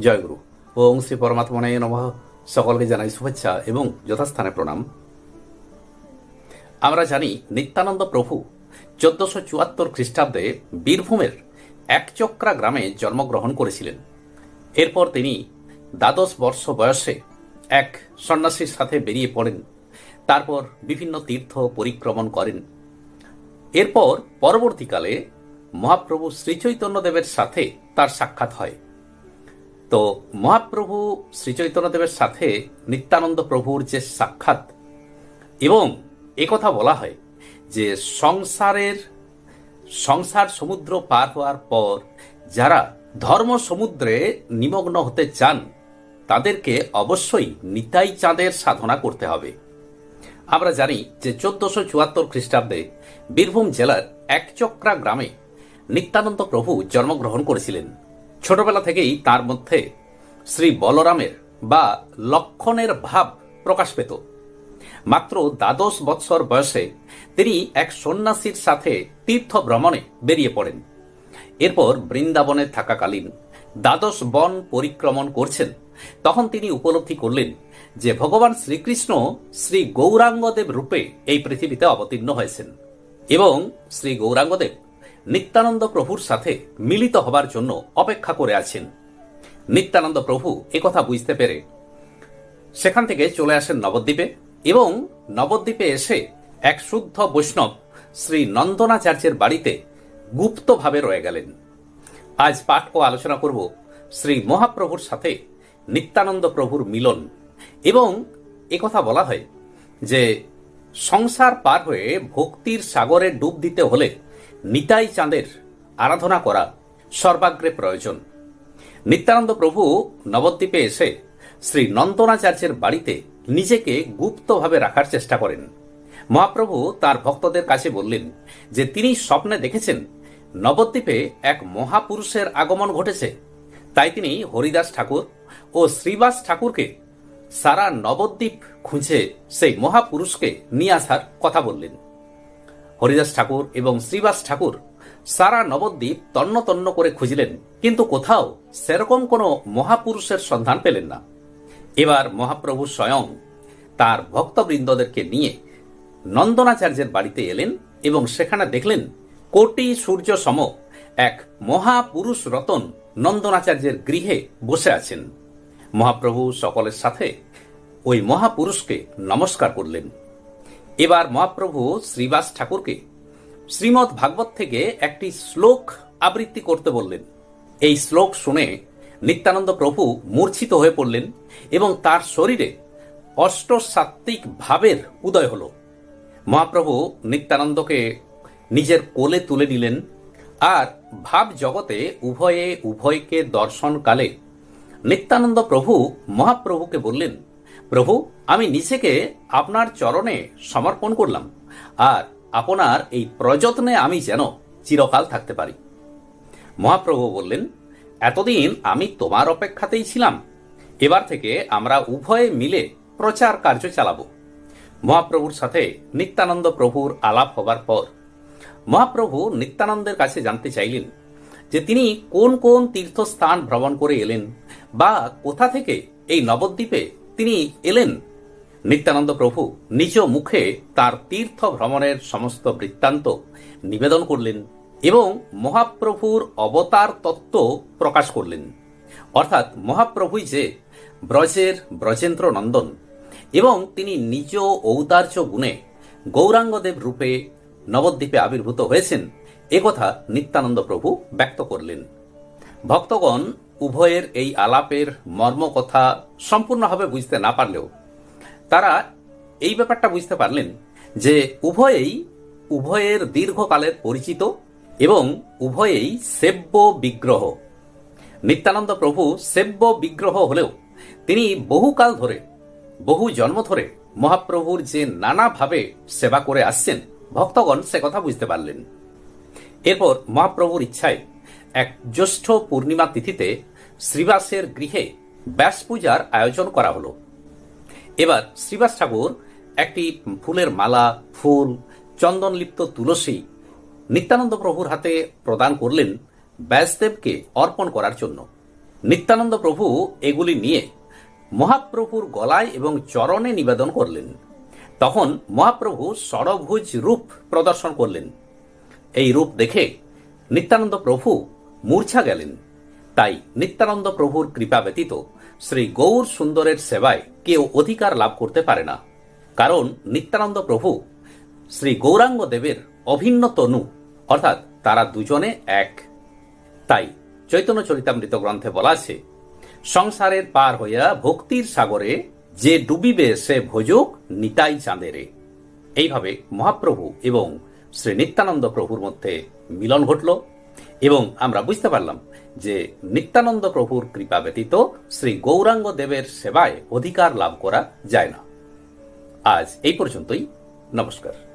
জয়গুরু ওং শ্রী পরমাত্মনে নম। সকলকে জানাই শুভেচ্ছা এবং যথাস্থানে প্রণাম। আমরা জানি নিত্যানন্দ প্রভু চোদ্দশো চুয়াত্তর খ্রিস্টাব্দে বীরভূমের একচক্রা গ্রামে জন্মগ্রহণ করেছিলেন। এরপর তিনি দ্বাদশ বর্ষ বয়সে এক সন্ন্যাসীর সাথে বেরিয়ে পড়েন। তারপর বিভিন্ন তীর্থ পরিক্রমণ করেন। এরপর পরবর্তীকালে মহাপ্রভু শ্রীচৈতন্যদেবের সাথে তার সাক্ষাৎ হয়। তো মহাপ্রভু শ্রীচৈতন্যদেবের সাথে নিত্যানন্দ প্রভুর যে সাক্ষাৎ, এবং একথা বলা হয় যে সংসারের, সংসার সমুদ্র পার হওয়ার পর যারা ধর্ম সমুদ্রে নিমগ্ন হতে চান, তাদেরকে অবশ্যই নিতাই চাঁদের সাধনা করতে হবে। আমরা জানি যে চোদ্দশো চুয়াত্তর খ্রিস্টাব্দে বীরভূম জেলার একচক্রা গ্রামে নিত্যানন্দ প্রভু জন্মগ্রহণ করেছিলেন। ছোটবেলা থেকেই তার মধ্যে শ্রী বলরামের বা লক্ষণের ভাব প্রকাশ পেত। মাত্র দ্বাদশ বৎসর বয়সে তিনি এক সন্ন্যাসীর সাথে তীর্থ ভ্রমণে বেরিয়ে পড়েন। এরপর বৃন্দাবনে থাকাকালীন দ্বাদশ বন পরিক্রমণ করছেন। তখন তিনি উপলব্ধি করলেন যে ভগবান শ্রীকৃষ্ণ শ্রী গৌরাঙ্গদেব রূপে এই পৃথিবীতে অবতীর্ণ হয়েছেন এবং শ্রী গৌরাঙ্গদেব নিত্যানন্দ প্রভুর সাথে মিলিত হবার জন্য অপেক্ষা করে আছেন। নিত্যানন্দ প্রভু একথা বুঝতে পেরে সেখান থেকে চলে আসেন নবদ্বীপে এবং নবদ্বীপে এসে এক শুদ্ধ বৈষ্ণব শ্রী নন্দনাচার্যের বাড়িতে গুপ্তভাবে রয়ে গেলেন। আজ পাঠ ও আলোচনা করব শ্রী মহাপ্রভুর সাথে নিত্যানন্দ প্রভুর মিলন এবং একথা বলা হয় যে সংসার পার হয়ে ভক্তির সাগরে ডুব দিতে হলে নিতাই চাঁদের আরাধনা করা সর্বাগ্রে প্রয়োজন। নিত্যানন্দ প্রভু নবদ্বীপে এসে শ্রী নন্দনাচার্যের বাড়িতে নিজেকে গুপ্তভাবে রাখার চেষ্টা করেন। মহাপ্রভু তার ভক্তদের কাছে বললেন যে তিনি স্বপ্নে দেখেছেন নবদ্বীপে এক মহাপুরুষের আগমন ঘটেছে। তাই তিনি হরিদাস ঠাকুর ও শ্রীবাস ঠাকুরকে সারা নবদ্বীপ খুঁজে সেই মহাপুরুষকে নিয়ে আসার কথা বললেন। হরিদাস ঠাকুর এবং শ্রীবাস ঠাকুর সারা নবদ্বীপ তন্ন তন্ন করে খুঁজলেন, কিন্তু কোথাও সেরকম কোনো মহাপুরুষের সন্ধান পেলেন না। এবার মহাপ্রভু স্বয়ং তার ভক্তবৃন্দদেরকে নিয়ে নন্দনাচার্যের বাড়িতে এলেন এবং সেখানে দেখলেন কোটি সূর্য সম এক মহাপুরুষ রতন নন্দনাচার্যের গৃহে বসে আছেন। মহাপ্রভু সকলের সাথে ওই মহাপুরুষকে নমস্কার করলেন। এবার মহাপ্রভু শ্রীবাস ঠাকুরকে শ্রীমৎ ভাগবত থেকে একটি শ্লোক আবৃত্তি করতে বললেন। এই শ্লোক শুনে নিত্যানন্দ প্রভু মূর্ছিত হয়ে পড়লেন এবং তার শরীরে অষ্টসাত্ত্বিক ভাবের উদয় হল। মহাপ্রভু নিত্যানন্দকে নিজের কোলে তুলে নিলেন আর ভাব জগতে উভয়ে উভয়কে দর্শনকালে নিত্যানন্দ প্রভু মহাপ্রভুকে বললেন প্রভু, আমি নিজেকে আপনার চরণে সমর্পণ করলাম। আর আপনার এই প্রযত্নে আমি যেন চিরকাল থাকতে পারি। মহাপ্রভু বললেন, এতদিন আমি তোমার অপেক্ষাতেই ছিলাম। এবার থেকে আমরা উভয়ে মিলে প্রচার কার্য চালাবো। মহাপ্রভুর সাথে নিত্যানন্দ প্রভুর আলাপ হবার পর মহাপ্রভু নিত্যানন্দের কাছে জানতে চাইলেন যে তিনি কোন কোন তীর্থস্থান ভ্রমণ করে এলেন বা কোথা থেকে এই নবদ্বীপে তিনি এলেন। নিত্যানন্দ প্রভু নিজ মুখে তার তীর্থ ভ্রমণের সমস্ত বৃত্তান্ত নিবেদন করলেন এবং মহাপ্রভুর অবতার তত্ত্ব প্রকাশ করলেন। অর্থাৎ মহাপ্রভুই যে ব্রজের ব্রজেন্দ্র নন্দন এবং তিনি নিজ ঔদার্য গুণে গৌরাঙ্গদেব রূপে নবদ্বীপে আবির্ভূত হয়েছেন একথা নিত্যানন্দ প্রভু ব্যক্ত করলেন। ভক্তগণ উভয়ের এই আলাপের মর্ম কথা সম্পূর্ণভাবে বুঝতে না পারলেও তারা এই ব্যাপারটা বুঝতে পারলেন যে উভয়েই উভয়ের দীর্ঘকালের পরিচিত এবং উভয়েই সেব্য বিগ্রহ। নিত্যানন্দ প্রভু সেব্য বিগ্রহ হলেও তিনি বহুকাল ধরে, বহু জন্ম ধরে মহাপ্রভুর যে নানাভাবে সেবা করে আসছেন, ভক্তগণ সে কথা বুঝতে পারলেন। এরপর মহাপ্রভুর ইচ্ছায় এক জ্যৈষ্ঠ পূর্ণিমা তিথিতে শ্রীবাসের গৃহে ব্যাস পূজার আয়োজন করা হলো। এবার শ্রীবাস ঠাকুর একটি ফুলের মালা, ফুল, চন্দনলিপ্ত তুলসী নিত্যানন্দ প্রভুর হাতে প্রদান করলেন ব্যাসদেবকে অর্পণ করার জন্য। নিত্যানন্দ প্রভু এগুলি নিয়ে মহাপ্রভুর গলায় এবং চরণে নিবেদন করলেন। তখন মহাপ্রভু ষড়ভুজ রূপ প্রদর্শন করলেন। এই রূপ দেখে নিত্যানন্দ প্রভু মূর্ছা গেলেন। তাই নিত্যানন্দ প্রভুর কৃপা ব্যতীত শ্রী গৌর সুন্দরের সেবায় কেউ অধিকার লাভ করতে পারে না। কারণ নিত্যানন্দ প্রভু শ্রী গৌরাঙ্গ দেবের অভিন্ন তনু, অর্থাৎ তারা দুজনে এক। তাই চৈতন্য চরিতামৃত গ্রন্থে বলা আছে, সংসারের পার হইয়া ভক্তির সাগরে যে ডুবিবে সে ভোজক নিতাই চাঁদেরে। এইভাবে মহাপ্রভু এবং শ্রী নিত্যানন্দ প্রভুর মধ্যে মিলন ঘটল এবং আমরা বুঝতে পারলাম যে নিত্যানন্দ প্রভুর কৃপা ব্যতীত শ্রী গৌরাঙ্গ দেবের সেবায় অধিকার লাভ করা যায় না। আজ এই পর্যন্তই। নমস্কার।